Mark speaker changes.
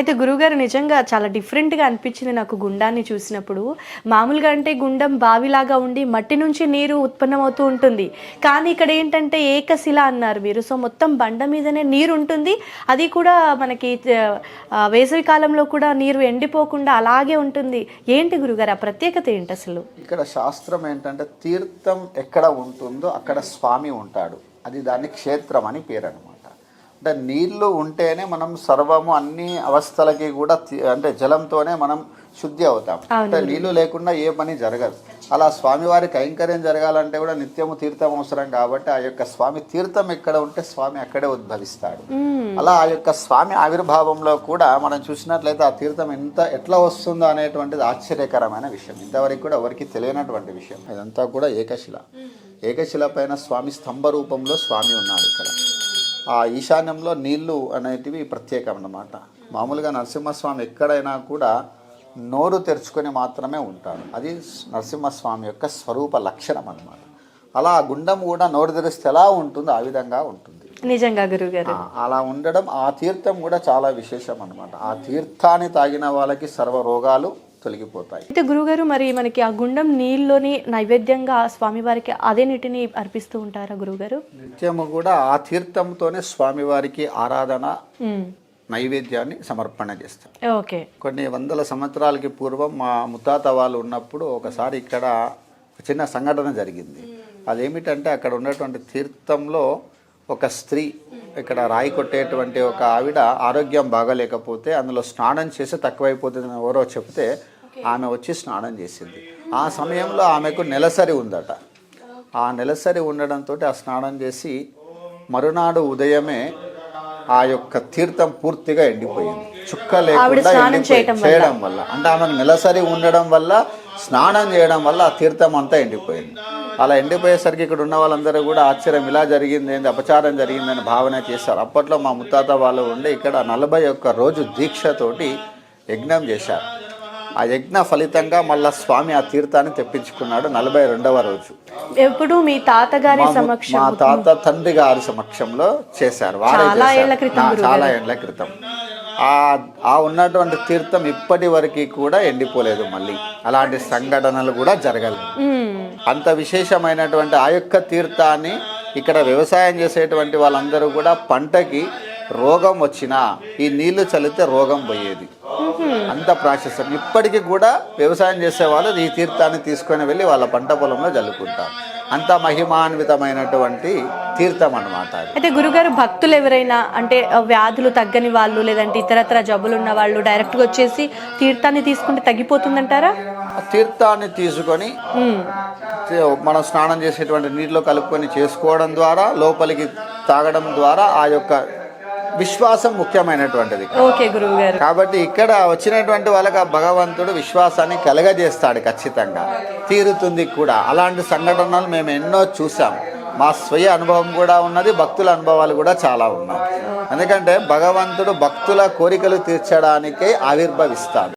Speaker 1: అయితే గురుగారు నిజంగా చాలా డిఫరెంట్గా అనిపించింది నాకు గుండాన్ని చూసినప్పుడు. మామూలుగా అంటే గుండం బావిలాగా ఉండి మట్టి నుంచి నీరు ఉత్పన్నమవుతూ ఉంటుంది. కానీ ఇక్కడ ఏంటంటే ఏకశిల అన్నారు మీరు. సో మొత్తం బండ మీదనే నీరు ఉంటుంది అది కూడా మనకి వేసవి కాలంలో కూడా నీరు ఎండిపోకుండా అలాగే ఉంటుంది. ఏంటి గురుగారు? ఆ ప్రత్యేకత ఏంటి అసలు?
Speaker 2: ఇక్కడ శాస్త్రం ఏంటంటే తీర్థం ఎక్కడ ఉంటుందో అక్కడ స్వామి ఉంటాడు. అది దాన్ని క్షేత్రం అని పేరు అనమాట అంటే నీళ్ళు ఉంటేనే మనం సర్వము అన్ని అవస్థలకి కూడా అంటే జలంతోనే మనం శుద్ధి అవుతాం. అంటే నీళ్ళు లేకుండా ఏ పని జరగదు. అలా స్వామివారి కైంకర్యం జరగాలంటే కూడా నిత్యము తీర్థం అవసరం కాబట్టి ఆ యొక్క స్వామి తీర్థం ఎక్కడ ఉంటే స్వామి అక్కడే ఉద్భవిస్తాడు. అలా ఆ యొక్క స్వామి ఆవిర్భావంలో కూడా మనం చూసినట్లయితే ఆ తీర్థం ఎంత ఎట్లా వస్తుందో అనేటువంటిది ఆశ్చర్యకరమైన విషయం. ఇంతవరకు కూడా ఎవరికి తెలియనటువంటి విషయం. ఇదంతా కూడా ఏకశిల. ఏకశిల పైన స్వామి స్తంభ రూపంలో స్వామి ఉన్నాడు ఇక్కడ. ఆ ఈశాన్యంలో నీళ్ళు అనేటివి ప్రత్యేకం అన్నమాట మామూలుగా నరసింహస్వామి ఎక్కడైనా కూడా నోరు తెరుచుకొని మాత్రమే ఉంటాడు అది నరసింహస్వామి యొక్క స్వరూప లక్షణం అన్నమాట అలా ఆ గుండం కూడా నోరు తెరిస్తే ఎలా ఉంటుందో ఆ విధంగా ఉంటుంది.
Speaker 1: నిజంగా గురుగారు.
Speaker 2: అలా ఉండడం ఆ తీర్థం కూడా చాలా విశేషం అన్నమాట ఆ తీర్థాన్ని తాగిన వాళ్ళకి సర్వ రోగాలు తొలగిపోతాయి.
Speaker 1: అయితే గురుగారు మరి మనకి ఆ గుండం నీళ్ళలోని నైవేద్యంగా స్వామివారికి అదే నీటిని అర్పిస్తూ ఉంటారా గురుగారు
Speaker 2: నిత్యము కూడా ఆ తీర్థంతోనే స్వామివారికి ఆరాధన నైవేద్యాన్ని సమర్పణ చేస్తాం
Speaker 1: ఓకే.
Speaker 2: కొన్ని వందల సంవత్సరాలకి పూర్వం మా ముత్తాత వాళ్ళు ఉన్నప్పుడు ఒకసారి ఇక్కడ చిన్న సంఘటన జరిగింది. అదేమిటంటే అక్కడ ఉన్నటువంటి తీర్థంలో ఒక స్త్రీ ఇక్కడ రాయి కొట్టేటువంటి ఒక ఆవిడ ఆరోగ్యం బాగలేకపోతే అందులో స్నానం చేసి తక్కువైపోతుందని ఎవరో చెప్తే ఆమె వచ్చి స్నానం చేసింది. ఆ సమయంలో ఆమెకు నెలసరి ఉందట. ఆ నెలసరి ఉండడంతో ఆ స్నానం చేసి మరునాడు ఉదయమే ఆ యొక్క తీర్థం పూర్తిగా ఎండిపోయింది. చుక్క లేకుండా. చేయడం వల్ల. అంటే ఆమెకు నెలసరి ఉండడం వల్ల స్నానం చేయడం వల్ల ఆ తీర్థం అంతా ఎండిపోయింది. అలా ఎండిపోయేసరికి ఇక్కడ ఉన్న వాళ్ళందరూ కూడా ఆశ్చర్యం. ఇలా జరిగింది ఏంది? అపచారం జరిగిందని భావన చేశారు. అప్పట్లో మా ముత్తాత వాళ్ళు ఉండి ఇక్కడ నలభై ఒక్క రోజు దీక్షతోటి యజ్ఞం చేశారు. ఆ యజ్ఞ ఫలితంగా మళ్ళా స్వామి ఆ తీర్థాన్ని తెప్పించుకున్నాడు నలభై రెండవ రోజు.
Speaker 1: ఎప్పుడు మీ తాతగారి సమక్షం
Speaker 2: మా తాత తండ్రి గారి సమక్షంలో చేశారు
Speaker 1: చాలా. ఏళ్ళ క్రితం
Speaker 2: ఆ ఆ ఉన్నటువంటి తీర్థం ఇప్పటి వరకు కూడా ఎండిపోలేదు మళ్ళీ. అలాంటి సంఘటనలు కూడా జరగలేదు. అంత విశేషమైనటువంటి ఆ యొక్క తీర్థాన్ని ఇక్కడ వ్యవసాయం చేసేటువంటి వాళ్ళందరూ కూడా పంటకి రోగం వచ్చినా ఈ నీళ్ళు చల్లితే రోగం పోయేది. అంత ప్రాశస్యం ఇప్పటికీ కూడా వ్యవసాయం చేసే వాళ్ళు ఈ తీర్థాన్ని తీసుకొని వెళ్ళి వాళ్ళ పంట పొలంలో జల్లుకుంటారు. అంత మహిమాన్వితమైనటువంటి తీర్థం అన్నమాట అది.
Speaker 1: అయితే గురుగారు భక్తులు ఎవరైనా అంటే వ్యాధులు తగ్గని వాళ్ళు లేదంటే ఇతరత్ర జబ్బులు ఉన్న వాళ్ళు డైరెక్ట్గా వచ్చేసి తీర్థాన్ని తీసుకుంటే తగ్గిపోతుందంటారా?
Speaker 2: తీర్థాన్ని తీసుకొని మనం స్నానం చేసేటువంటి నీటిలో కలుపుకొని చేసుకోవడం ద్వారా లోపలికి తాగడం ద్వారా ఆ యొక్క విశ్వాసం ముఖ్యమైనటువంటిది
Speaker 1: ఓకే గురువు గారు
Speaker 2: కాబట్టి ఇక్కడ వచ్చినటువంటి వాళ్ళకి ఆ భగవంతుడు విశ్వాసాన్ని కలగజేస్తాడు ఖచ్చితంగా. తీరుతుంది కూడా. అలాంటి సంఘటనలు మేము ఎన్నో చూసాం. మా స్వయ అనుభవం కూడా ఉన్నది భక్తుల అనుభవాలు కూడా చాలా ఉన్నాయి ఎందుకంటే భగవంతుడు భక్తుల కోరికలు తీర్చడానికే ఆవిర్భవిస్తాడు.